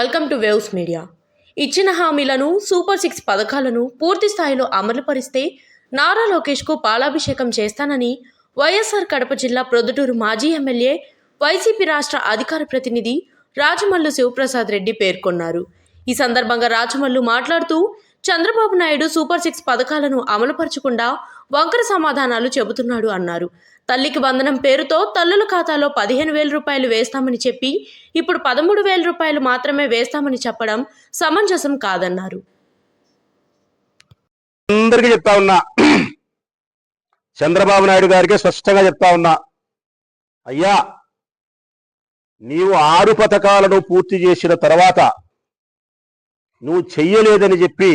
Welcome to waves media. ఇచ్చిన హామీలను super six పథకాలను పూర్తి స్థాయిలో అమలుపరిస్తే నారా లోకేష్కు పాలాభిషేకం చేస్తానని వైఎస్ఆర్ కడప జిల్లా ప్రొద్దుటూరు మాజీ ఎమ్మెల్యే వైసీపీ రాష్ట్ర అధికార ప్రతినిధి రాజమల్లు శివప్రసాద్ రెడ్డి పేర్కొన్నారు. ఈ సందర్భంగా రాజమల్లు మాట్లాడుతూ చంద్రబాబు నాయుడు సూపర్ సిక్స్ పథకాలను అమలుపరచకుండా వంకర సమాధానాలు చెబుతున్నాడు అన్నారు. తల్లికి వందనం పేరుతో తల్లుల ఖాతాలో పదిహేను వేల రూపాయలు వేస్తామని చెప్పి ఇప్పుడు పదమూడు వేల రూపాయలు మాత్రమే వేస్తామని చెప్పడం సమంజసం కాదన్నారు. అందరికీ చెప్తా ఉన్నా. చంద్రబాబు నాయుడు గారికి స్పష్టంగా చెప్తా ఉన్నా. అయ్యా నీవు ఆరు పథకాలను పూర్తి చేసిన తర్వాత నువ్వు చెయ్యలేదని చెప్పి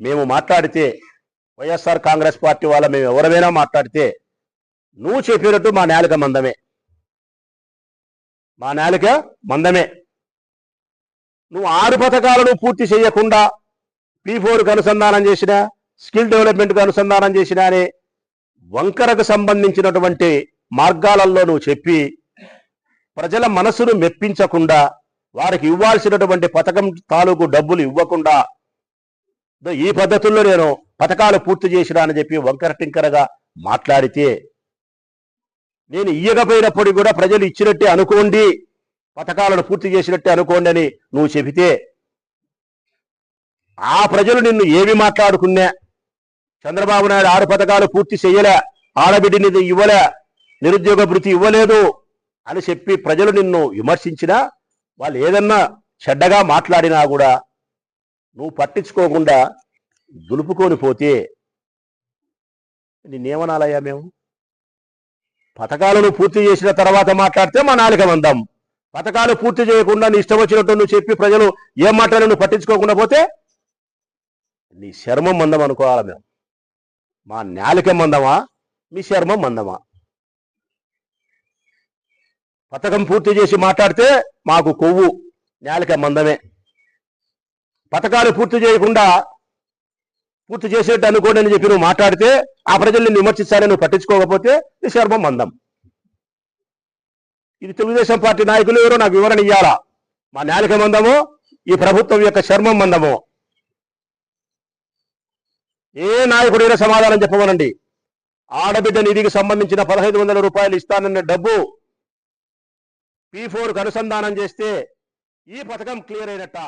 మేము మాట్లాడితే వైఎస్ఆర్ కాంగ్రెస్ పార్టీ వాళ్ళ మేము ఎవరమైనా మాట్లాడితే నువ్వు చెప్పినట్టు మా నేలిక మందమే. మా నేలిక మందమే. నువ్వు ఆరు పథకాలను పూర్తి చేయకుండా పీ ఫోర్కు అనుసంధానం చేసిన స్కిల్ డెవలప్మెంట్కి అనుసంధానం చేసిన అనే వంకరకు సంబంధించినటువంటి మార్గాలలో నువ్వు చెప్పి ప్రజల మనసును మెప్పించకుండా వారికి ఇవ్వాల్సినటువంటి పథకం తాలూకు డబ్బులు ఇవ్వకుండా ఈ పద్ధతుల్లో నేను పథకాలు పూర్తి చేసినా అని చెప్పి వంకర టింకరగా మాట్లాడితే నేను ఇయ్యకపోయినప్పుడు కూడా ప్రజలు ఇచ్చినట్టే అనుకోండి పథకాలను పూర్తి చేసినట్టే అనుకోండి అని నువ్వు చెబితే ఆ ప్రజలు నిన్ను ఏమి మాట్లాడుకున్నా? చంద్రబాబు నాయుడు ఆరు పథకాలు పూర్తి చేయలే ఆడబిడ్డని ఇవ్వలే నిరుద్యోగ భృతి ఇవ్వలేదు అని చెప్పి ప్రజలు నిన్ను విమర్శించినా వాళ్ళు ఏదన్నా చెడ్డగా మాట్లాడినా కూడా నువ్వు పట్టించుకోకుండా దులుపుకొని పోతే నిన్నేమనాలయ్యా మేము? పథకాలను పూర్తి చేసిన తర్వాత మాట్లాడితే మా నాలుక మందం. పథకాలు పూర్తి చేయకుండా నీ ఇష్టం వచ్చినట్టు నువ్వు చెప్పి ప్రజలు ఏం మాట్లాడి నువ్వు పట్టించుకోకుండా పోతే నీ శర్మం మందం అనుకోవాలి మేము. మా నాలిక మందమా? మీ శర్మం మందమా? పథకం పూర్తి చేసి మాట్లాడితే మాకు కొవ్వు నాలిక మందమే. పథకాలు పూర్తి చేయకుండా పూర్తి చేసేట్టు అనుకోండి అని చెప్పి నువ్వు మాట్లాడితే ఆ ప్రజల్ని విమర్శిస్తారని నువ్వు పట్టించుకోకపోతే నిశర్భం శర్మం మందం. ఇది తెలుగుదేశం పార్టీ నాయకులు ఎవరో నాకు వివరణ ఇయ్యాలా? మా నాలిక మందమో ఈ ప్రభుత్వం యొక్క శర్మం మందమో. ఏ నాయకుడైనా సమాధానం చెప్పమనండి. ఆడబిడ్డ నిధికి సంబంధించిన పదహైదు వందల రూపాయలు ఇస్తానన్న డబ్బు పీ ఫోర్కు అనుసంధానం చేస్తే ఈ పథకం క్లియర్ అయినట్ట?